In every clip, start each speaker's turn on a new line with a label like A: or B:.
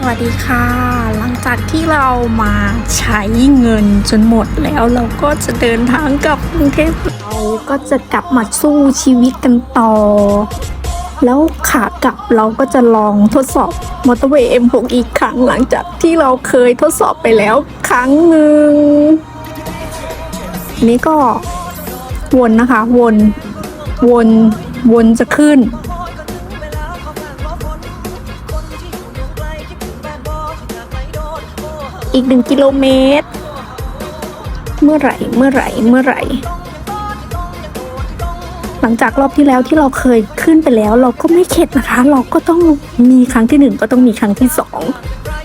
A: สวัสดีค่ะ หลังจากที่เรามาใช้เงินจนหมดแล้วเราก็จะเดินทางกลับกรุงเทพเราก็จะกลับมาสู้ชีวิตกันต่อ แล้วขากลับเราก็จะลองทดสอบมอเตอร์เวย์ M6 อีกครั้งหลังจากที่เราเคยทดสอบไปแล้วครั้งหนึ่งนี่ก็วนนะคะ วน วน วนจะขึ้น อีกหนึ่งกิโลเมตร เมื่อไหร่เมื่อไหร่เมื่อไหร่ หลังจากรอบที่แล้วที่เราเคยขึ้นไปแล้ว เราก็ไม่เข็ดนะคะ เราก็ต้องมีครั้งที่หนึ่งก็ต้องมีครั้งที่สอง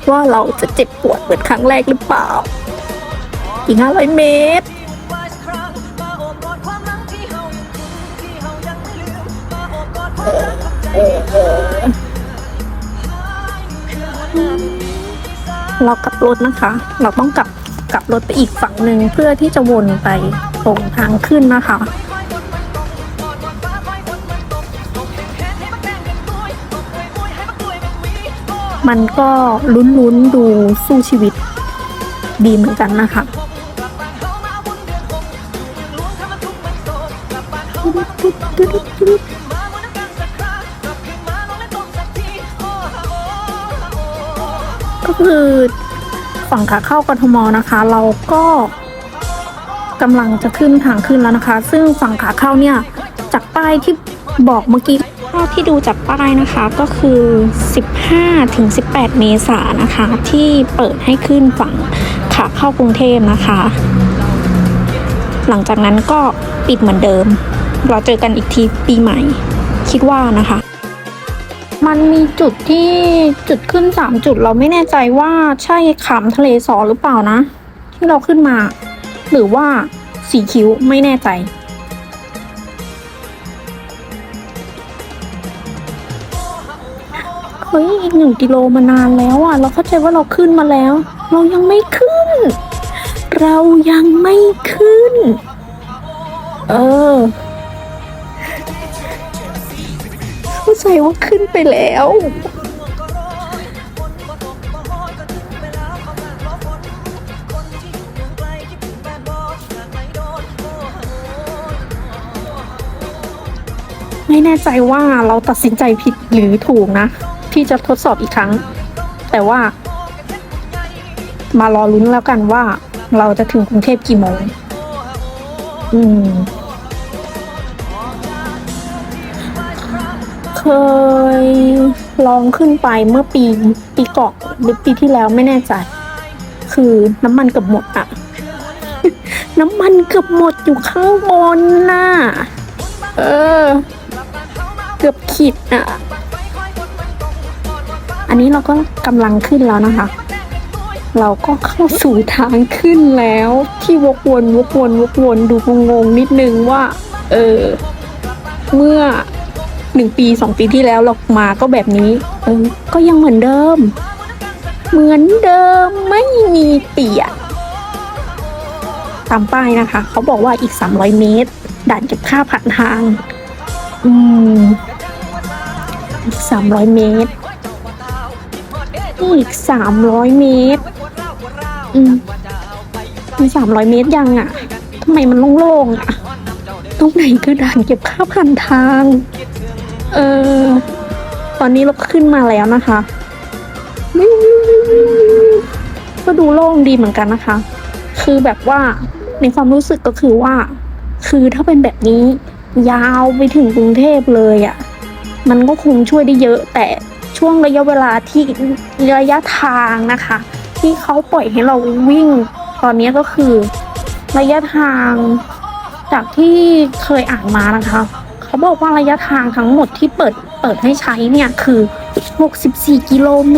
A: ว่าเราจะเจ็บปวดเหมือนครั้งแรกหรือเปล่า อีกห้าร้อยเมตร เเรากลับรถนะคะ เราต้องกลับกลับรถไปอีกฝั่งหนึ่งเพื่อที่จะวนไปตรงทางขึ้นนะคะมันก็ลุ้นๆดูสู้ชีวิตดีเหมือนกันนะคะก็ คือฝั่งขาเข้ากทมนะคะ เราก็กำลังจะขึ้นทางขึ้นแล้วนะคะ ซึ่งฝั่งขาเข้าเนี่ยจากป้ายที่บอกเมื่อกี้เท่าที่ดูจากป้ายนะคะก็คือ 15-18 เมษายนนะคะ ที่เปิดให้ขึ้นฝั่งขาเข้ากรุงเทพนะคะ หลังจากนั้นก็ปิดเหมือนเดิม เราเจอกันอีกทีปีใหม่ คิดว่านะคะ มันมีจุดที่จุดขึ้นสามจุดเราไม่แน่ใจว่าใช่ขามทะเลสอหรือเปล่านะ ที่เราขึ้นมา หรือว่าสีคิ้วไม่แน่ใจ เฮ้ย อีกหนึ่งกิโลมานานแล้วอะ เราเข้าใจว่าเราขึ้นมาแล้ว เรายังไม่ขึ้น เรายังไม่ขึ้น เออาใจว่าขึ้นไปแล้วไม่แน่ใจว่าเราตัดสินใจผิดหรือถูกนะ ที่จะทดสอบอีกครั้ง แต่ว่ามารอลุ้นแล้วกันว่า เราจะถึงกรุงเทพกี่โมง อืม เคยลองขึ้นไปเมื่อปีปีก่อนหรือปีที่แล้วไม่แน่ใจ คือน้ำมันเกือบหมดอะน้ำมันเกือบหมดอยู่ข้างบนน่ะ เออ เกือบขีดอะอันนี้เราก็กำลังขึ้นแล้วนะคะ เราก็เข้าสู่ทางขึ้นแล้ว ที่วกวนวกวนวกวนดูงงนิดนึงว่า เออ เมื่อ หนึ่งปีสองปีที่แล้วเรามาก็แบบนี้เออก็ยังเหมือนเดิม เหมือนเดิมไม่มีเปลี่ยนตามป้ายนะคะ เขาบอกว่าอีก 300 เมตร ด่านเก็บค่าผ่านทาง อืมอีก 300 เมตร อีก 300 เมตร อืมมี300 เมตรยังอะ่ะทำไมมันโล่งๆอะ่ะ ตรงไหนคือด่านเก็บค่าผ่านทาง เออ ตอนนี้เราขึ้นมาแล้วนะคะก็ดูโล่งดีเหมือนกันนะคะ คือแบบว่าในความรู้สึกก็คือว่า คือถ้าเป็นแบบนี้ ยาวไปถึงกรุงเทพเลยอะ่ะ มันก็คงช่วยได้เยอะ แต่ช่วงระยะเวลาที่ระยะทางนะคะ ที่เขาปล่อยให้เราวิ่ง ตอนนี้ก็คือ ระยะทางจากที่เคยอ่านมานะคะ เขาบอกว่าระยะทางทั้งหมดที่เปิดเปิดให้ใช้เนี่ยคือ 64 กิโลเม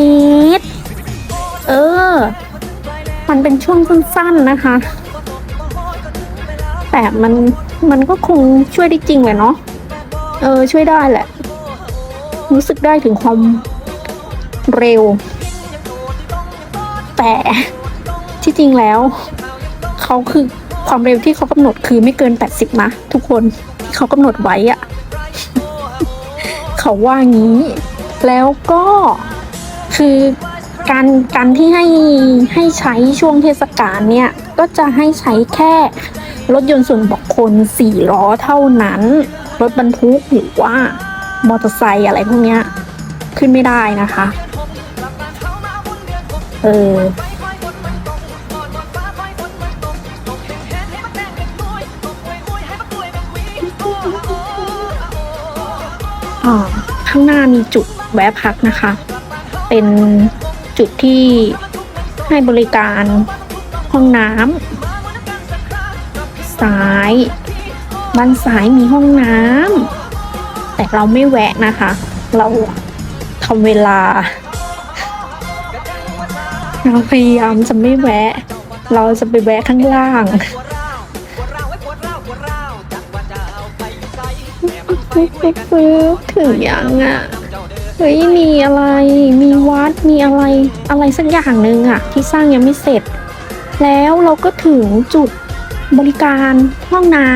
A: ตร เออ มันเป็นช่วงสั้นๆนะคะ แต่มันมันก็คงช่วยได้จริงแหละเนาะ เออ ช่วยได้แหละ รู้สึกได้ถึงความเร็ว แต่ที่จริงแล้ว เขาคือความเร็วที่เขากำหนดคือไม่เกิน 80 นะ ทุกคน เขากำหนดไว้อะเขาว่างี้ แล้วก็คือการการที่ให้ให้ใช้ช่วงเทศกาลเนี่ย ก็จะให้ใช้แค่รถยนต์ส่วนบุคคลสี่ล้อเท่านั้น รถบรรทุกหรือว่ามอเตอร์ไซค์อะไรพวกเนี้ย ขึ้นไม่ได้นะคะ เออ ข้างหน้ามีจุดแวะพักนะคะ เป็นจุดที่ให้บริการห้องน้ำซ้ายบ้านซ้ายมีห้องน้ำแต่เราไม่แวะนะคะ เราทำเวลา เราพยายามจะไม่แวะ เราจะไปแวะข้างล่าง ปึ๊บปึ๊บปึ๊บถึงยังอะ เฮ้ยมีอะไร มีวัด มีอะไร อะไรสักอย่างหนึ่งอะ ที่สร้างยังไม่เสร็จ แล้วเราก็ถึงจุดบริการห้องน้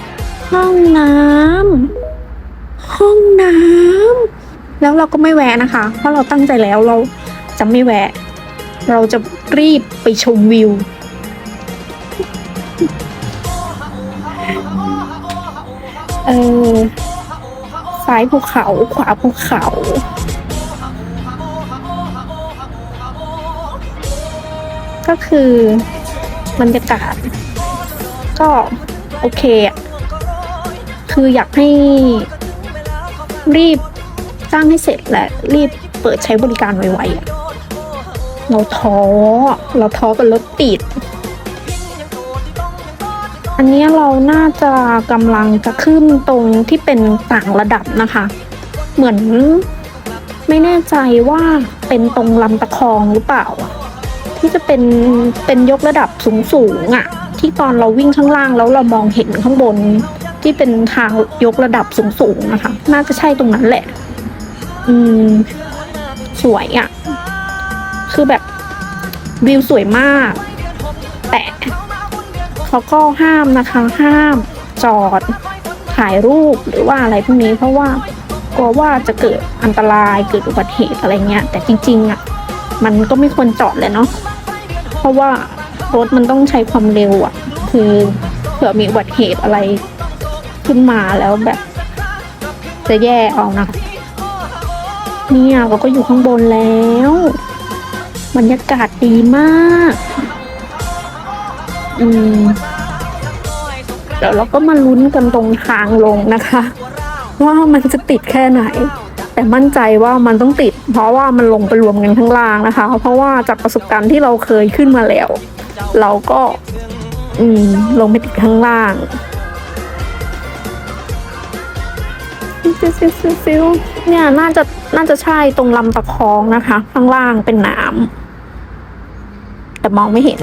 A: ำห้องน้ำห้องน้ำแล้วเราก็ไม่แวะนะคะ เพราะเราตั้งใจแล้วเราจะไม่แวะ เราจะรีบไปชมวิว เออซ้ายภูเขาขวาภูเขา ก็คือบรรยากาศ ก็โอเคอะคืออยากให้รีบสร้างให้เสร็จและรีบเปิดใช้บริการไวๆเราท้อ เราท้อกับรถติด อันนี้เราน่าจะกำลังจะขึ้นตรงที่เป็นต่างระดับนะคะ เหมือนไม่แน่ใจว่าเป็นตรงลำตะคองหรือเปล่า ที่จะเป็นเป็นยกระดับสูงสูงๆอะที่ตอนเราวิ่งข้างล่างแล้วเรามองเห็นข้างบนที่เป็นทางยกระดับสูงสูงๆนะคะ น่าจะใช่ตรงนั้นแหละ อืม สวยอะคือแบบวิวสวยมาก แต่ เขาก็ห้ามนะคะห้ามจอดถ่ายรูปหรือว่าอะไรพวกนี้เพราะว่ากลัวว่าจะเกิดอันตรายเกิดอุบัติเหตุอะไรเงี้ย แต่จริงๆอะมันก็ไม่ควรจอดเลยเนาะเพราะว่ารถมันต้องใช้ความเร็วอะ คือเผื่อมีอุบัติเหตุอะไรขึ้นมาแล้วแบบ จะแย่เอานะเนี่ยเราก็อยู่ข้างบนแล้ว บรรยากาศดีมาก อืมเดี๋ยวเราก็มาลุ้นกันตรงทางลงนะคะ ว่ามันจะติดแค่ไหน แต่มั่นใจว่ามันต้องติด เพราะว่ามันลงไปรวมกันข้างล่างนะคะ เพราะว่าจากประสบการณ์ที่เราเคยขึ้นมาแล้ว เราก็ อืมลงไปติดข้างล่างฟิวฟิวฟิวฟิวเนี่ยน่าจะน่าจะใช่ตรงลำตะคองนะคะ ข้างล่างเป็นน้ำแต่มองไม่เห็น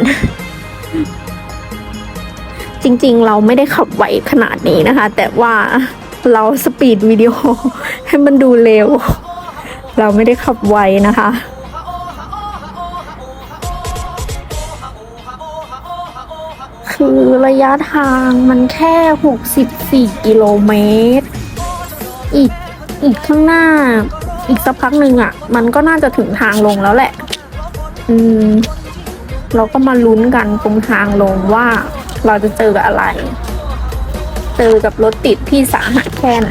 A: จริง ๆ เราไม่ได้ขับไวขนาดนี้นะคะ แต่ว่าเราสปีดวิดีโอให้มันดูเร็ว เราไม่ได้ขับไวนะคะคือระยะทางมันแค่ 64 กิโลเมตร อีก อีกข้างหน้า อีกสักพักหนึ่งอะ่ะ มันก็น่าจะถึงทางลงแล้วแหละ อืม เราก็มาลุ้นกันตรงทางลงว่า เราจะเจอกับอะไร เจอกับรถติดที่สาหัสแค่ไหน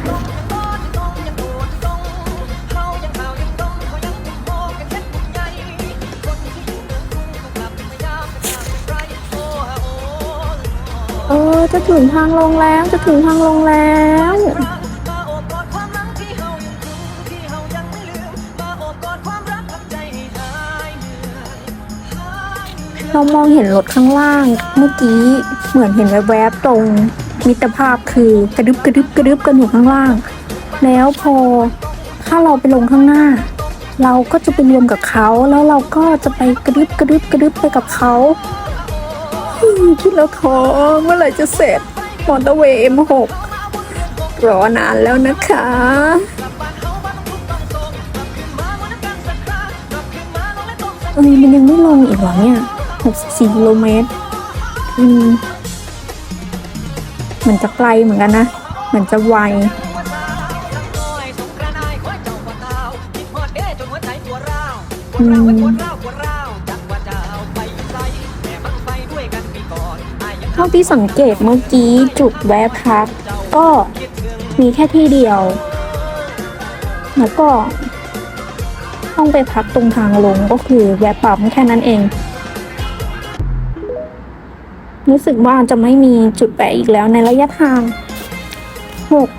A: เออจะถึงทางลงแล้วจะถึงทางลงแล้วเรามองเห็นรถข้างล่างเมื่อกี้ เหมือนเห็นแวบๆตรงมิตรภาพคือกระดึบกระดึบกระดึบกันอยู่ข้างล่าง แล้วพอถ้าเราไปลงข้างหน้า เราก็จะไปรวมกับเขาแล้วเราก็จะไปกระดึบกระดึบกระดึบไปกับเขาคิดแล้วท้อเมื่อไหร่จะเสร็จมอเตอร์เวย์ M6 รอนานแล้วนะคะเอ้ยมันยังไม่ลงอีกเหรอเนี่ย64กิโลเมตรอืม เหมือนจะไกลเหมือนกันนะ เหมือนจะไว
B: เอื
A: มเท่าที่สังเกตเมื่อกี้จุดแวะพักก็มีแค่ที่เดียว แล้วก็ต้องไปพักตรงทางลงก็คือแวะปั๊มแค่นั้นเอง รู้สึกว่าจะไม่มีจุดแวะอีกแล้วในระยะทาง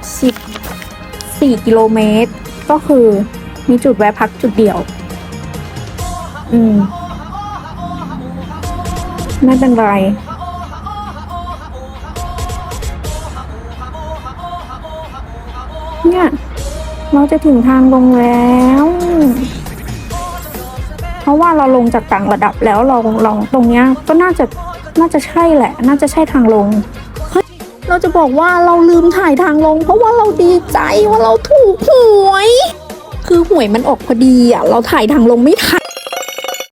A: 64 กิโลเมตร ก็คือมีจุดแวะพักจุดเดียว อืม ไม่เป็นไร เนี่ย เราจะถึงทางลงแล้ว เพราะว่าเราลงจากต่างระดับแล้วเราเราตรงเนี้ยก็น่าจะ น่าจะใช่แหละ น่าจะใช่ทางลงเฮ้ยเราจะบอกว่าเราลืมถ่ายทางลง เพราะว่าเราดีใจว่าเราถูกหวย คือหวยมันออกพอดีอะ เราถ่ายทางลงไม่ทัน